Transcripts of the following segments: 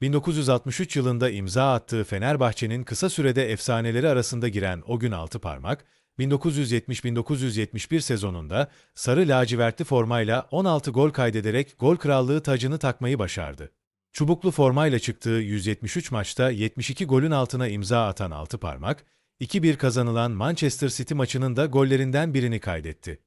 1963 yılında imza attığı Fenerbahçe'nin kısa sürede efsaneleri arasında giren o gün altı parmak, 1970-1971 sezonunda sarı lacivertli formayla 16 gol kaydederek gol krallığı tacını takmayı başardı. Çubuklu formayla çıktığı 173 maçta 72 golün altına imza atan altı parmak, 2-1 kazanılan Manchester City maçının da gollerinden birini kaydetti.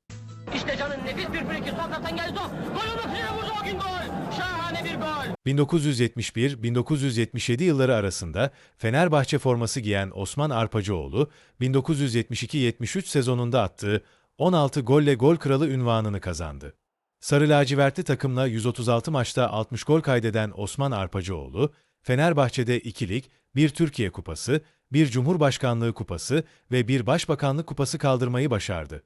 İşte canın nefis bir friki sol kaptan geldi top. Gol olmak üzere vurdu gün gol. Şahane bir gol. 1971-1977 yılları arasında Fenerbahçe forması giyen Osman Arpacıoğlu, 1972-73 sezonunda attığı 16 golle gol kralı ünvanını kazandı. Sarı lacivertli takımla 136 maçta 60 gol kaydeden Osman Arpacıoğlu, Fenerbahçe'de 2 lig, 1 Türkiye Kupası, 1 Cumhurbaşkanlığı Kupası ve 1 Başbakanlık Kupası kaldırmayı başardı.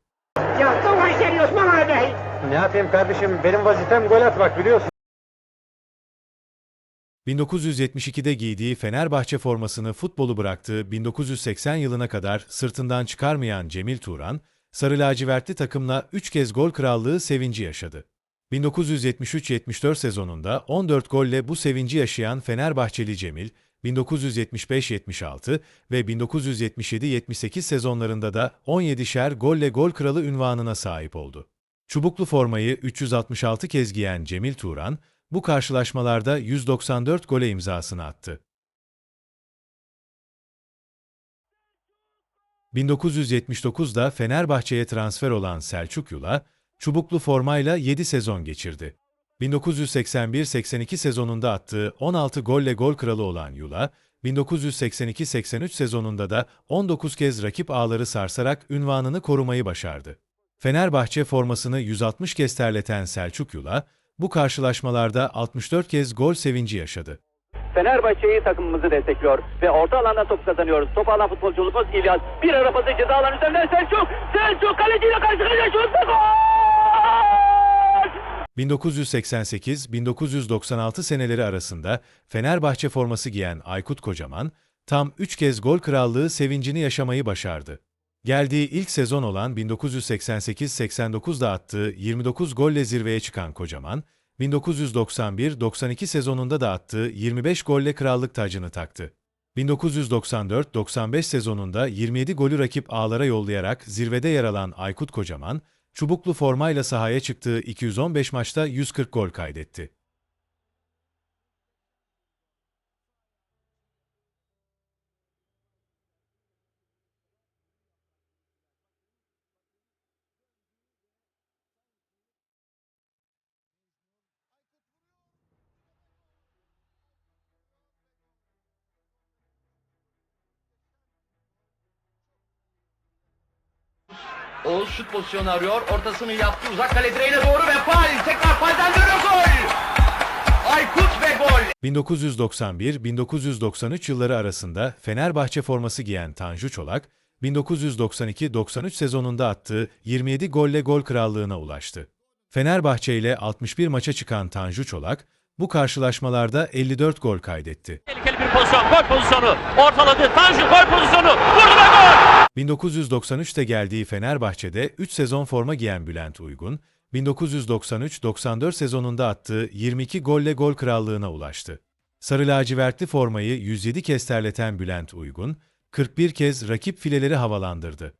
Ya kavga seni Osman abi. Ne yapayım kardeşim? Benim vazifem gol atmak biliyorsun. 1972'de giydiği Fenerbahçe formasını futbolu bıraktığı 1980 yılına kadar sırtından çıkarmayan Cemil Turan, sarı lacivertli takımla 3 kez gol krallığı sevinci yaşadı. 1973-74 sezonunda 14 golle bu sevinci yaşayan Fenerbahçeli Cemil, 1975-76 ve 1977-78 sezonlarında da 17'şer golle gol kralı ünvanına sahip oldu. Çubuklu formayı 366 kez giyen Cemil Turan, bu karşılaşmalarda 194 gole imzasını attı. 1979'da Fenerbahçe'ye transfer olan Selçuk Yula, çubuklu formayla 7 sezon geçirdi. 1981-82 sezonunda attığı 16 golle gol kralı olan Yula, 1982-83 sezonunda da 19 kez rakip ağları sarsarak ünvanını korumayı başardı. Fenerbahçe formasını 160 kez terleten Selçuk Yula, bu karşılaşmalarda 64 kez gol sevinci yaşadı. Fenerbahçe'yi takımımızı destekliyor ve orta alandan top kazanıyoruz. Top alan futbolcumuz İlyas. Bir ara pası ceza alanı üzerinden Selçuk. Selçuk kaleciyle karşı karşıya şut gol! 1988-1996 seneleri arasında Fenerbahçe forması giyen Aykut Kocaman, tam 3 kez gol krallığı sevincini yaşamayı başardı. Geldiği ilk sezon olan 1988-89'da attığı 29 golle zirveye çıkan Kocaman, 1991-92 sezonunda da attığı 25 golle krallık tacını taktı. 1994-95 sezonunda 27 golü rakip ağlara yollayarak zirvede yer alan Aykut Kocaman, çubuklu formayla sahaya çıktığı 215 maçta 140 gol kaydetti. Oğuz şut pozisyonu arıyor. Ortasını yaptı. Uzak kale direğine doğru ve Pal. Tekrar Pal'den dönüyor gol. Aykut ve gol. 1991-1993 yılları arasında Fenerbahçe forması giyen Tanju Çolak, 1992-93 sezonunda attığı 27 golle gol krallığına ulaştı. Fenerbahçe ile 61 maça çıkan Tanju Çolak, bu karşılaşmalarda 54 gol kaydetti. Tehlikeli bir pozisyon. Gol pozisyonu. Ortaladı. Tanju gol pozisyonu. Vurdu ve gol. 1993'te geldiği Fenerbahçe'de 3 sezon forma giyen Bülent Uygun, 1993-94 sezonunda attığı 22 golle gol krallığına ulaştı. Sarı lacivertli formayı 107 kez terleten Bülent Uygun, 41 kez rakip fileleri havalandırdı.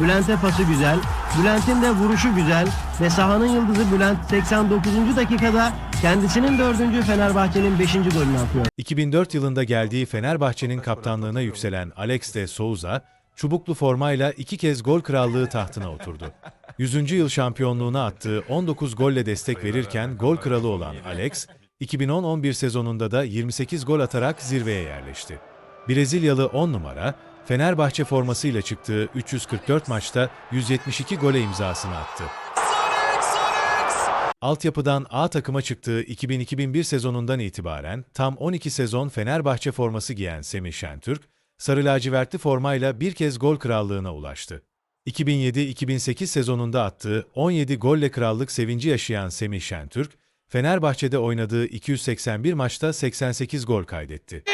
Bülent'e pası güzel, Bülent'in de vuruşu güzel ve sahanın yıldızı Bülent 89. dakikada kendisinin dördüncü Fenerbahçe'nin 5. golünü atıyor. 2004 yılında geldiği Fenerbahçe'nin kaptanlığına yükselen Alex de Souza, çubuklu formayla iki kez gol krallığı tahtına oturdu. 100. yıl şampiyonluğuna attığı 19 golle destek verirken gol kralı olan Alex, 2010-11 sezonunda da 28 gol atarak zirveye yerleşti. Brezilyalı 10 numara, Fenerbahçe formasıyla çıktığı 344 maçta 172 gole imzasını attı. Altyapıdan A takıma çıktığı 2000-2001 sezonundan itibaren tam 12 sezon Fenerbahçe forması giyen Semih Şentürk, sarı lacivertli formayla bir kez gol krallığına ulaştı. 2007-2008 sezonunda attığı 17 golle krallık sevinci yaşayan Semih Şentürk, Fenerbahçe'de oynadığı 281 maçta 88 gol kaydetti.